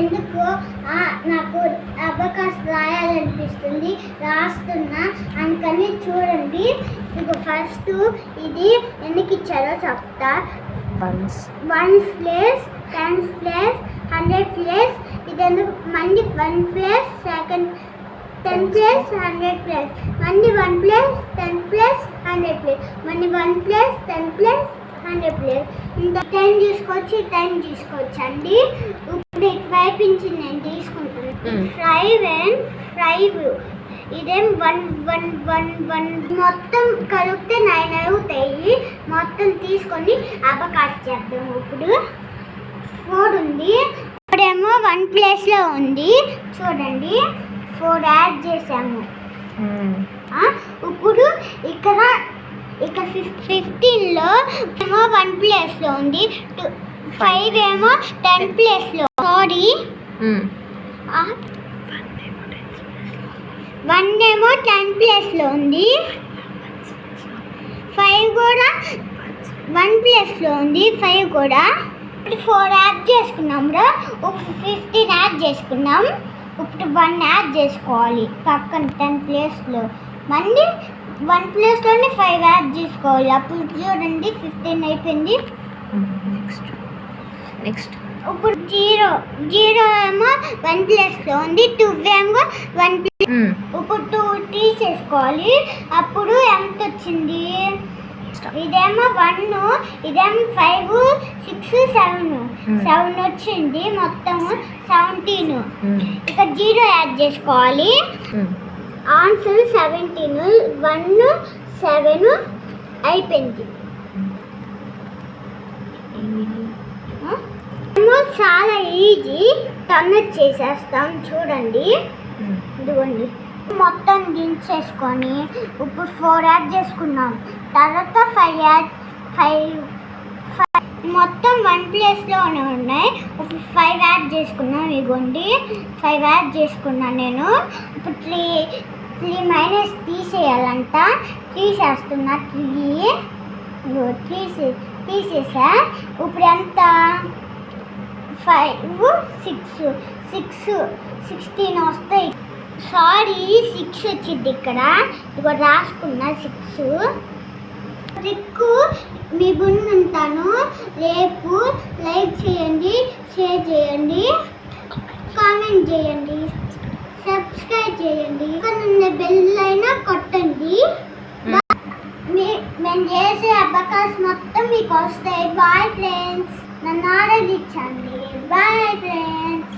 ఎందుకు నాకు అబకాస్ రాయాలనిపిస్తుంది. రాస్తున్నా అందుకని చూడండి. ఇక ఫస్ట్ ఇది ఎందుకు ఇచ్చారో చెప్తా. Ones one place ten place hundred place ఇది ఎందుకు మళ్ళీ one place second ten place hundred place మళ్ళీ one place ten place hundred place మళ్ళీ one place ten place hundred place ఇంకా టెన్ తీసుకోవచ్చు టెన్ అండి. ఇప్పుడు ఇటువైపు నుంచి నేను. ఫైవ్ అండ్ ఫైవ్ ఇదేం వన్ వన్ వన్ వన్ మొత్తం కలిపితే నైన్ అవుతాయి. మొత్తం తీసుకొని అబకాస్ చేద్దాం. ఇప్పుడు ఫోర్ ఉంది. ఇప్పుడేమో వన్ ప్లేస్లో ఉంది. చూడండి. ఫోర్ యాడ్ చేసాము. ఇప్పుడు ఇక్కడ ఇక్కడ ఫిఫ్ ఫిఫ్టీన్లో ఏమో వన్ ప్లేస్లో ఉంది. ఫైవ్ ఏమో టెన్ ప్లేస్లో సారీ వన్ ఏమో టెన్ ప్లేస్లో ఉంది. ఫైవ్ కూడా వన్ ప్లేస్లో ఉంది. ఫైవ్ కూడా. ఫోర్ యాడ్ చేసుకున్నాం రా ఫిఫ్టీన్ యాడ్ చేసుకున్నాం. ఇప్పుడు వన్ యాడ్ చేసుకోవాలి. పక్కన టెన్ ప్లేస్లో మళ్ళీ వన్ ప్లేస్లోనే ఫైవ్ యాడ్ చేసుకోవాలి. అప్పుడు చూడండి ఫిఫ్టీన్ అయిపోయింది. నెక్స్ట్ నెక్స్ట్ ఇప్పుడు జీరో జీరో ఏమో వన్ ప్లేస్లో ఉంది టూ ఏమో వన్ ప్లేస్ ఇప్పుడు టూ తీసేసుకోవాలి. అప్పుడు ఎంత వచ్చింది? ఇదేమో వన్ ఇదేమో five six seven Hmm. Seven వచ్చింది మొత్తం సెవెంటీన్ ఇక జీరో యాడ్ చేసుకోవాలి. ఆన్సర్ సెవెంటీన్ వన్ సెవెన్ అయిపోయింది. చాలా ఈజీ టర్న్ చేసేస్తాం చూడండి. ఇదిగోండి. మొత్తం దించేసుకొని ఇప్పుడు ఫోర్ యాడ్ చేసుకున్నాం. తర్వాత ఫైవ్ యాడ్ ఫైవ్ ఫైవ్ మొత్తం వన్ ప్లేస్లోనే ఉన్నాయి. ఇప్పుడు ఫైవ్ యాడ్ చేసుకున్నాం ఇగోండి ఫైవ్ యాడ్ చేసుకున్నాను నేను. ఇప్పుడు త్రీ త్రీ మైనస్ తీసేయాలంట. తీసేస్తున్నా త్రీ ఇదిగో తీసే తీసేసా. ఇప్పుడు ఎంత? ఫైవ్ సిక్స్ సిక్స్ సిక్స్టీన్ వస్తాయి సారీ సిక్స్ వచ్చింది ఇక్కడ. ఇదిగో రాసుకున్నా సిక్స్. ట్రిక్ మీ ముందు ఉంటాను. రేపు లైక్ చేయండి షేర్ చేయండి కామెంట్ చేయండి సబ్స్క్రైబ్ చేయండి. ఇక్కడ బెల్ అయినా కొట్టండి. మేము. చేసే అబకాస్ మొత్తం మీకు వస్తాయి. Bye friends. ನನ್ನ ನಾಳೆಜ್ ಚಾನಲ್ಗೆ ಬಾಯ್ ಫ್ರೆಂಡ್ಸ್